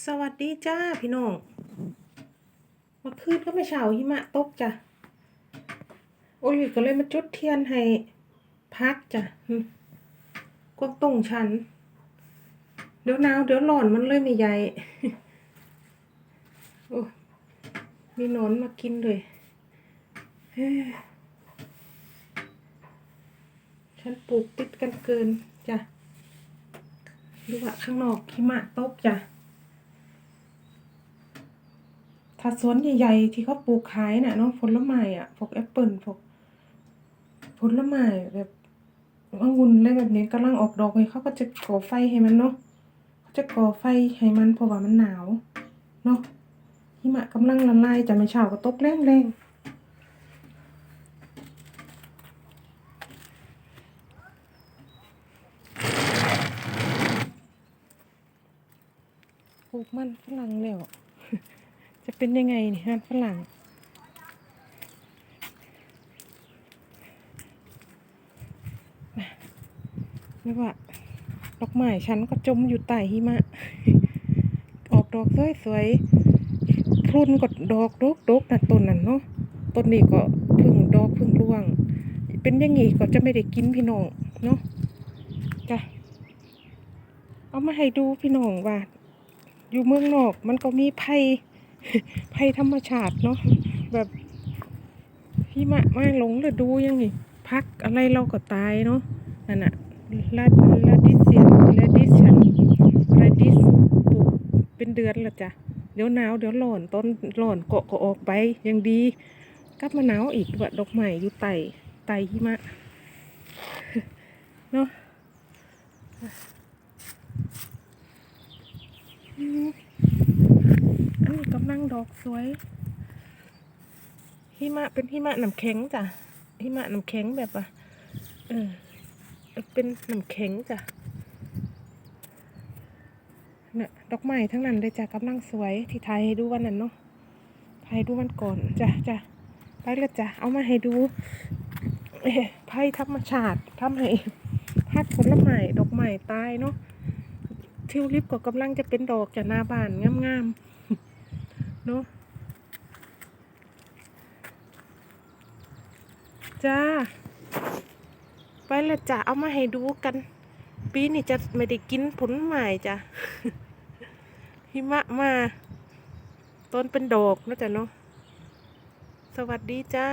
สวัสดีจ้าพี่น้องมาคืนก็ไม่เช้าหิมะตกจ้ะ โอ้ยก็เลยมาจุดเทียนให้พักจ้ะกวางตรงฉัน เดี๋ยวหนาวเดี๋ยวร้อนมันเลยไม่ใหญ่โอ้มีหนอนมากินเลยเฮ้ยฉันปลูกติดกันเกินจ้ะดูว่าข้างนอกหิมะตกจ้ะ ถ้าสวนใหญ่ๆที่เขาปลูกขายน่ะเนาะผลไม้อะพวกแอปเปิลพวกผลไม้แบบองุ่นอะไรแบบนี้กำลังออกดอกเลยเขาก็จะก่อไฟให้มันเนาะเขาจะก่อไฟให้มันเพราะว่ามันหนาวเนาะหิมะกำลังละลายจะไม่เช้าก็ตกแรงๆปลูกมันฝรั่งแล้ว จะเป็นยังไงนี่มันฝรั่งไม่ว่าดอกไม้ฉันก็จมอยู่ใต้หิมะ ออกดอกสวยๆพรุนก็ดอกดกดกๆนะต้นนั้นเนาะต้นนี้ก็พึ่งดอกพึ่งร่วง เป็นอยังงี้ก็จะไม่ได้กินพี่น้องเนาะจ้ะเอามาให้ดูพี่น้องว่า อยู่เมืองนอกมันก็มีภัย ภัยธรรมชาติเนาะแบบหิมะมาหลงฤดูยังนี่พักอะไรเราก็ตายเนาะนั่นอะลาลาดิเซียนลาดิฉันลาดิสปลูกเป็นเดือนละจ้ะเดี๋ยวหนาวเดี๋ยวร้อนต้นร้อนเกาะก็ออกไปยังดีกลับมาหนาวอีกว่าดอกไม้อยู่ไต่ไต่หิมะเนาะ นนี้งดอกสวย หิมะเป็นหิมะน้ำแข็งจ้ะ หิมะน้ำแข็งแบบว่าเออ เป็นน้ำแข็งจ้ะเนี่ยดอกไม้ทั้งนั้นเลยจ้ะกำลังสวยที่ถ่ายให้ดูวันนั้นเนาะถ่ายดูวันก่อนจ้ะจ้ะไปเลยจ้ะเอามาให้ดูเอ้ภัยธรรมชาติทำให้พัดผลไม้ดอกไม้ตายเนาะทิวลิปก็กำลังจะเป็นดอกจากหน้าบ้านงามๆ นาะจ้า ไปละจ้าเอามาให้ดูกัน ปีนี้จะไม่ได้กินผลไม้จ้ะหิมะมา ต้นเป็นดอกนะจ๊ะเนาะสวัสดีจ้า